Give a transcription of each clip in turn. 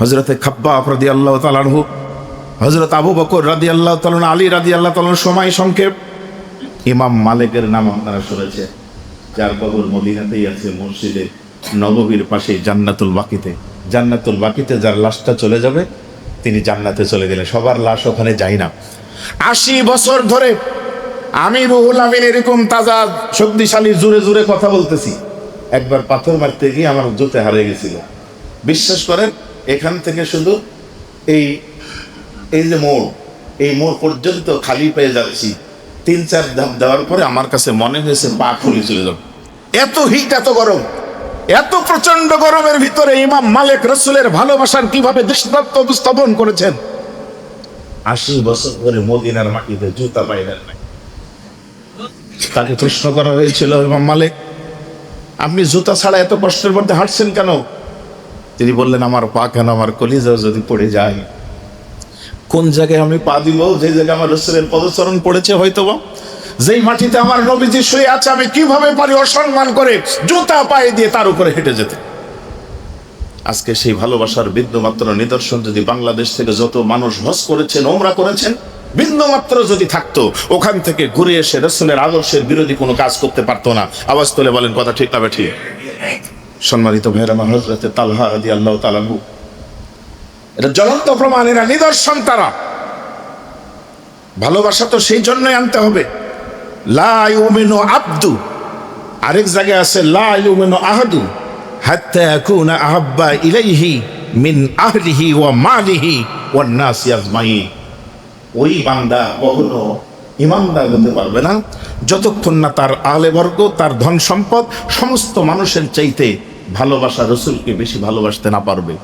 হজরতে খাব্বা রাদি আল্লাহ তালানহু হজরত আবু বকর রাদি আল্লাহ তালন আলী রাদি আল্লাহ তালন সময় সংক্ষেপ। ইমাম মালিকের নাম আপনারা শুনেছে যার কবর মদিনাতেই আছে মসজিদে, নববীর পাশে জান্নাতুল বাকিতে। জান্নাতুল বাকিতে যার লাশটা চলে যাবে, তিনি জান্নাতে চলে গেলেন। সবার লাশ ওখানে যায় না। আশি বছর ধরে আমি রুহুল আমিন এরকম তাজা, শক্তিশালী, জুড়ে জুড়ে কথা বলতেছি। একবার পাথর মারতে গিয়ে আমার জুতে হারিয়ে গেছিল। বিশ্বাস করেন এখান থেকে শুধু এই এই যে মোড়, এই মোড় পর্যন্ত খালি পেয়ে যাচ্ছি। তিন, চার ধাপ দেওয়ার পরে আমার কাছে মনে হয়েছে পা খুলে চলে যাবে। এত হিট, এত গরম, এত প্রচণ্ড গরমের ভিতরে ইমাম মালিক রসুলের ভালোবাসার কীভাবে দৃষ্টান্ত উপস্থাপন করেছেন? আশি বছর ধরে মদিনার মাটিতে জুতা পাইলেন তাকে প্রশ্ন করা হয়েছিল, ইমাম মালিক, আপনি জুতা ছাড়া এত কষ্টের মধ্যে হাঁটছেন কেন? তিনি বললেন, আমার পা কেন আমার কলিজাও যদি পড়ে যায়? কোন জায়গায় আমি পা দিব? যে জায়গায় আমার রসুলের পদচরণ পড়েছে হয়তো যেই মাটিতে আমার নবীজি শুয়ে আছে, আমি কীভাবে পারি অসম্মান করে জুতা পায়ে দিয়ে তার উপরে হেঁটে যেতে? আজকে সেই ভালোবাসার বিন্দুমাত্র নিদর্শন যদি বাংলাদেশ থেকে যত মানুষ হস করেছেন, ওমরা করেছেন, বিন্দুমাত্র যদি থাকতো, ওখান থেকে ঘুরে এসে রসুলের আদর্শের বিরোধী কোনো কাজ করতে পারতো না। আওয়াজ তুলে বলেন, কথা ঠিক না ঠিক সম্মানিত ভেরামা হজরতে তালহা রাদি আল্লাহ তালাহু এটা জ্বলন্ত প্রমাণ, এরা নিদর্শন তারা। ভালোবাসা তো সেই জন্যই আনতে হবে। লা ইউমিনু আব্দু, আরেক জায়গায় আছে, লা ইউমিনু আহাদু মিন আহলিহি ওয়া ওই বান্দা কখনো ইমানদার হতে পারবে না। যতক্ষণ না তার আলে বর্গ তার ধন সম্পদ, সমস্ত মানুষের চাইতে ভালোবাসা রসুলকে বেশি ভালোবাসতে না পারবে।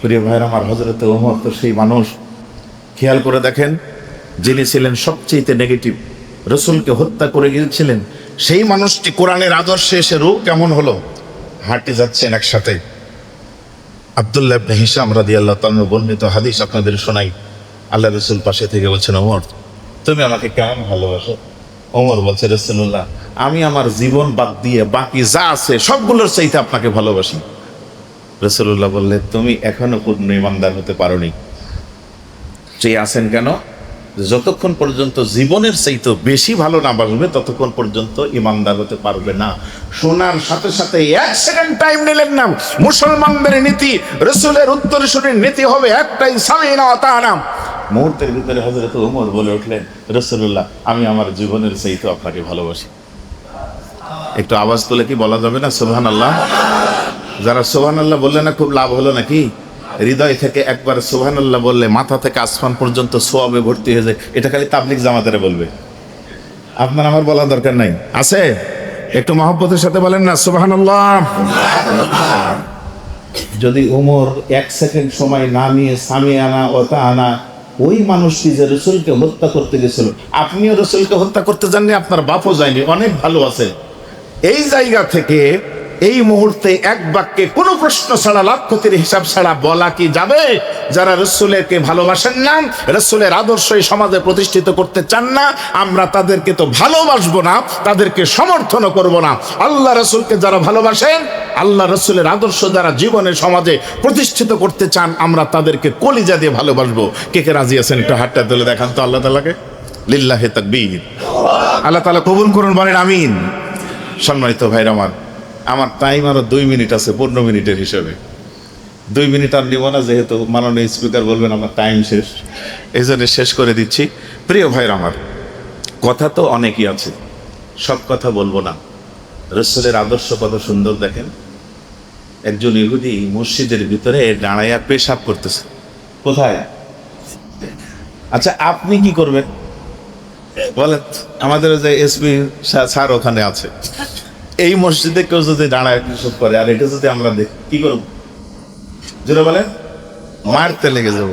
প্রিয় ভাইয়ের আমার হজরতে ওমর তো সেই মানুষ। খেয়াল করে দেখেন, যিনি ছিলেন সবচেয়ে নেগেটিভ রসুলকে হত্যা করে গিয়েছিলেন, সেই মানুষটি কোরআনের আদর্শে এসে রূপ কেমন হলো? হাঁটে যাচ্ছেন একসাথে। আবদুল্লাহ হিসাম রাদিয়াল্লাহু তাআলা বর্ণিত হাদিস আপনাদের শোনাই। আল্লাহ রসুল পাশে থেকে বলছেন, ওমর তুমি আমাকে কেমন ভালোবাসো? ওমর বলছে রসুল্লাহ আমি আমার জীবন বাদ দিয়ে বাকি যা আছে সবগুলোর চাইতে আপনাকে ভালোবাসি। রসুল্লাহ বললে, তুমি এখনও পূর্ণ ইমানদার হতে পারোনি। চেয়ে আছেন কেন? যতক্ষণ পর্যন্ত জীবনের চাইতে বেশি ভালো না বাসবে, ততক্ষণ পর্যন্ত ইমানদার হতে পারবে না। শোনার সাথে সাথে এক সেকেন্ড টাইম নিলেন না। মুসলমানদের নীতি, রসুলের উত্তরসূরির নীতি হবে একটাই স্বামী না নাম মুহূর্তের ভিতরে হজরত উমর বলে উঠলেন রসুল্লাহ আমি আমার জীবনের সেই চাইতে আপনাকে ভালোবাসি। একটু আওয়াজ তুলে কি বলা যাবে না সোহান আল্লাহ যারা সোহান আল্লাহ বললে না, খুব লাভ হলো নাকি? হৃদয় থেকে একবার সোহান আল্লাহ বললে, মাথা থেকে আসমান পর্যন্ত সোয়াবে ভর্তি হয়ে যায়। এটা খালি তাবলিক জামাতারে বলবে। আপনার আমার বলা দরকার নাই। আছে? একটু মহব্বতের সাথে বলেন না সোহান আল্লাহ যদি উমর এক সেকেন্ড সময় না নিয়ে স্বামী আনা ওতা আনা ওই মানুষটি যে রসুলকে হত্যা করতে গেছিল, আপনিও রসুলকে হত্যা করতে যাননি, আপনার বাপও যায়নি, অনেক ভালো আছে এই জায়গা থেকে এই মুহূর্তে এক বাক্যে কোনো প্রশ্ন ছাড়া, লাভ ক্ষতির হিসাব ছাড়া বলা কি যাবে? যারা রসুলেরকে ভালোবাসেন না, রসুলের আদর্শ এই সমাজে প্রতিষ্ঠিত করতে চান না, আমরা তাদেরকে তো ভালোবাসবো না, তাদেরকে সমর্থনও করব না। আল্লাহ রসুলকে যারা ভালোবাসেন, আল্লাহ রসুলের আদর্শ যারা জীবনে, সমাজে প্রতিষ্ঠিত করতে চান, আমরা তাদেরকে কলিজা দিয়ে ভালোবাসবো। কে কে রাজি আছেন? একটু হাতটা তুলে দেখান তো আল্লাহ তালাকে লিল্লাহে তাকবীর। আল্লাহ তালা কবুল করুন, বলেন আমিন। সম্মানিত ভাইর আমার আমার টাইম আরও দুই মিনিট আছে, পনেরো মিনিটের হিসাবে। দুই মিনিট আর নিব না, যেহেতু মাননীয় স্পিকার বলবেন, আমার টাইম শেষ। এই জন্য শেষ করে দিচ্ছি। প্রিয় ভাইর আমার, কথা তো অনেকই আছে। সব কথা বলব না। রসুলের আদর্শ কত সুন্দর দেখেন। একজন ইহুদি মসজিদের ভিতরে দাঁড়াইয়া পেশাব করতেছে। কোথায়? আচ্ছা আপনি কি করবেন? বলেন, আমাদের যে এসপি স্যার ওখানে আছে। এই মসজিদে কেউ যদি দাঁড়ায় এসব করে আর এটা যদি আমরা দেখি কি করব? জোরে বলেন। মারতে লেগে যাব।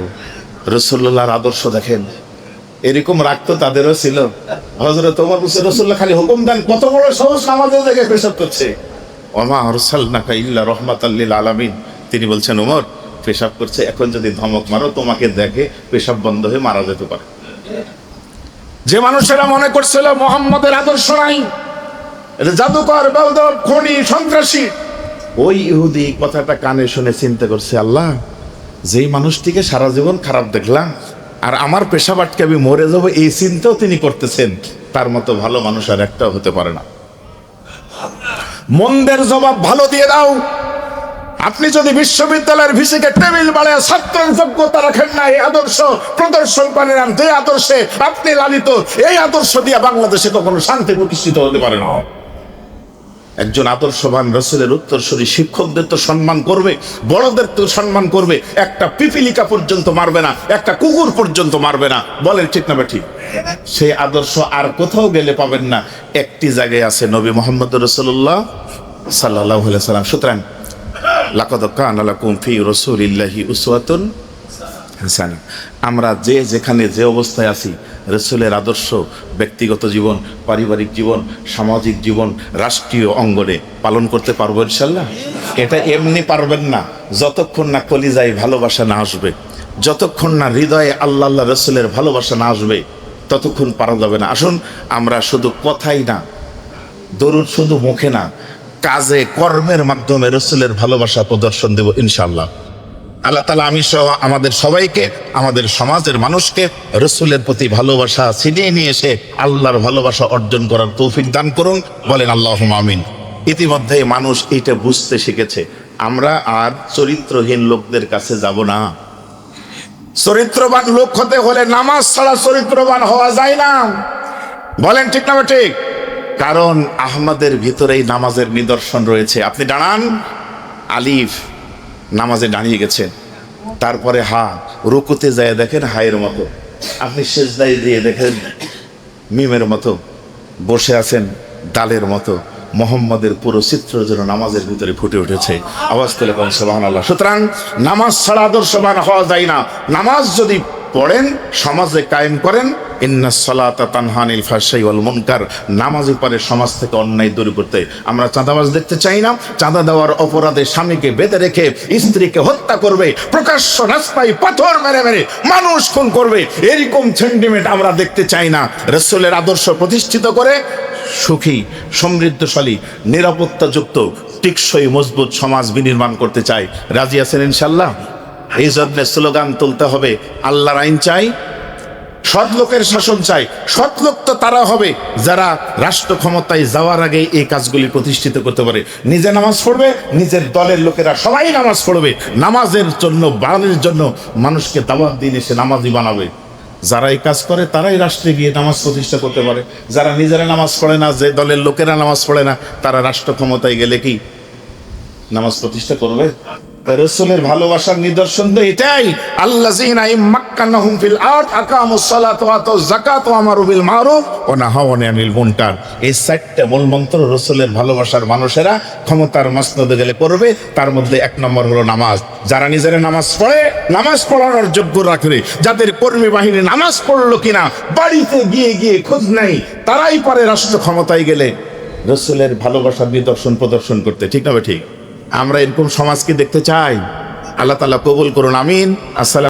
রসুল্লাহর আদর্শ দেখেন এরকম রাখতো তাদেরও ছিল। হজরত তোমার বলছে রসুল্লাহ খালি হুকুম দেন কত বড় সহজ আমাদের দেখে পেশাব করছে। ওমা হরসাল নাকা ইল্লা রহমাত আল্লিল আলামিন। তিনি বলছেন ওমর পেশাব করছে এখন যদি ধমক মারো তোমাকে দেখে পেশাব বন্ধ হয়ে মারা যেতে পারে। যে মানুষেরা মনে করছিল মোহাম্মদের আদর্শ নাই। এটা জাদুকর বেলদর খনি, সন্ত্রাসী। ওই ইহুদি কথাটা কানে শুনে চিন্তা করছে, আল্লাহ, যেই মানুষটিকে সারা জীবন খারাপ দেখলাম, আর আমার পেশা বাটকে আমি মরে যাব, এই চিন্তাও তিনি করতেছেন, তার মতো ভালো মানুষ আর একটাও হতে পারে না। মন্দের জবাব ভালো দিয়ে দাও। আপনি যদি বিশ্ববিদ্যালয়ের ভিসিকে টেবিল বাড়ায় ছাত্রের যোগ্যতা রাখেন না, এই আদর্শ প্রদর্শন আর যে আদর্শে আপনি লালিত, এই আদর্শ দিয়ে বাংলাদেশে কখনো শান্তি প্রতিষ্ঠিত হতে পারে না। একজন আদর্শবান রসুলের উত্তরসূরি শিক্ষকদের তো সম্মান করবে, বড়দের তো সম্মান করবে, একটা পিপিলিকা পর্যন্ত মারবে না, একটা কুকুর পর্যন্ত মারবে না। বলেন ঠিক না ঠিক? সেই আদর্শ আর কোথাও গেলে পাবেন না। একটি জায়গায় আছে নবী মোহাম্মদ রসুল্লাহ সাল্লাহ সাল্লাম সুতরাং আমরা যে যেখানে যে অবস্থায় আছি রসুলের আদর্শ, ব্যক্তিগত জীবন, পারিবারিক জীবন, সামাজিক জীবন, রাষ্ট্রীয় অঙ্গনে পালন করতে পারব ইনশাল্লাহ? এটা এমনি পারবেন না। যতক্ষণ না কলিজায় ভালোবাসা না আসবে, যতক্ষণ না হৃদয়ে আল্লাহ আল্লাহ রসুলের ভালোবাসা না আসবে, ততক্ষণ পারা যাবে না। আসুন, আমরা শুধু কথাই না, দরুদ শুধু মুখে না, কাজে, কর্মের মাধ্যমে রসুলের ভালোবাসা প্রদর্শন দেব ইনশাল্লাহ। আল্লাহ তালা আমি সহ আমাদের সবাইকে, আমাদের সমাজের মানুষকে রসুলের প্রতি ভালোবাসা ছিনিয়ে নিয়ে এসে আল্লাহর ভালোবাসা অর্জন করার তৌফিক দান করুন। বলেন আল্লাহ আমিন। ইতিমধ্যে মানুষ এটা বুঝতে শিখেছে, আমরা আর চরিত্রহীন লোকদের কাছে যাব না। চরিত্রবান লোক হতে হলে নামাজ ছাড়া চরিত্রবান হওয়া যায় না। বলেন ঠিক না ঠিক? কারণ আহমদের ভিতরেই নামাজের নিদর্শন রয়েছে। আপনি দাঁড়ান। আলিফ নামাজে দাঁড়িয়ে গেছেন। তারপরে হা, রুকুতে যায় দেখেন হায়ের মতো। আপনি সেজদাই দিয়ে দেখেন, মিমের মতো বসে আছেন ডালের মতো। মোহাম্মদের পুরো চিত্র যেন নামাজের ভিতরে ফুটে উঠেছে। আওয়াজ তুলে কম সোহান আল্লাহ সুতরাং নামাজ ছাড়া আদর্শবান হওয়া যায় না। নামাজ যদি পড়েন, সমাজে কায়েম করেন, ইন্না সালাতা তানহানিল ফাশাই ওয়াল মুনকার। নামাজই পারে সমাজ থেকে অন্যায় দূর করতে আমরা চাঁদাবাজ দেখতে চাই না। চাঁদা দেওয়ার অপরাধে স্বামীকে বেঁধে রেখে স্ত্রীকে হত্যা করবে। প্রকাশ্য রাস্তায় পাথর মেরে মেরে মানুষ খুন করবে। এরকম সেন্টিমেন্ট আমরা দেখতে চাই না। রসুলের আদর্শ প্রতিষ্ঠিত করে সুখী, সমৃদ্ধশালী, নিরাপত্তাযুক্ত, টিকসই, মজবুত সমাজ বিনির্মাণ করতে চাই। রাজি আছেন ইনশাল্লাহ জন্য স্লোগান তুলতে হবে, আল্লাহর আইন চাই, সৎ লোকের শাসন চাই, সৎ লোক তো তারা হবে, যারা রাষ্ট্র ক্ষমতায় যাওয়ার আগে এই কাজগুলি প্রতিষ্ঠিত করতে পারে। নিজে নামাজ পড়বে, নিজের দলের লোকেরা সবাই নামাজ পড়বে, নামাজের জন্য বাড়ানোর জন্য মানুষকে দাওয়াত দিন এসে নামাজি বানাবে। যারা এই কাজ করে, তারাই রাষ্ট্রে গিয়ে নামাজ প্রতিষ্ঠা করতে পারে। যারা নিজেরা নামাজ পড়ে না, যে দলের লোকেরা নামাজ পড়ে না, তারা রাষ্ট্র ক্ষমতায় গেলে কি নামাজ প্রতিষ্ঠা করবে? রসুলের ভালোবাসার নিদর্শন তো এটাই। ফিল ওয়া ওয়া আমারু বিল মারুফ ওয়া নাহাউ আনিল মুনকার। এই রসুলের ভালোবাসার মানুষেরা ক্ষমতার গেলে তার মধ্যে এক নম্বর হলো নামাজ। যারা নিজেরা নামাজ পড়ে, নামাজ পড়ানোর যোগ্য রাখবে যাদের কর্মী বাহিনী নামাজ পড়ল কিনা, বাড়িতে গিয়ে গিয়ে খোঁজ নেই তারাই পারে রাষ্ট্র ক্ষমতায় গেলে। রসুলের ভালোবাসার নিদর্শন প্রদর্শন করতে, ঠিক না ঠিক? আমরা এরকম সমাজকে দেখতে চাই। আল্লাহ তালা কবুল করুন আমিন। আসসালাম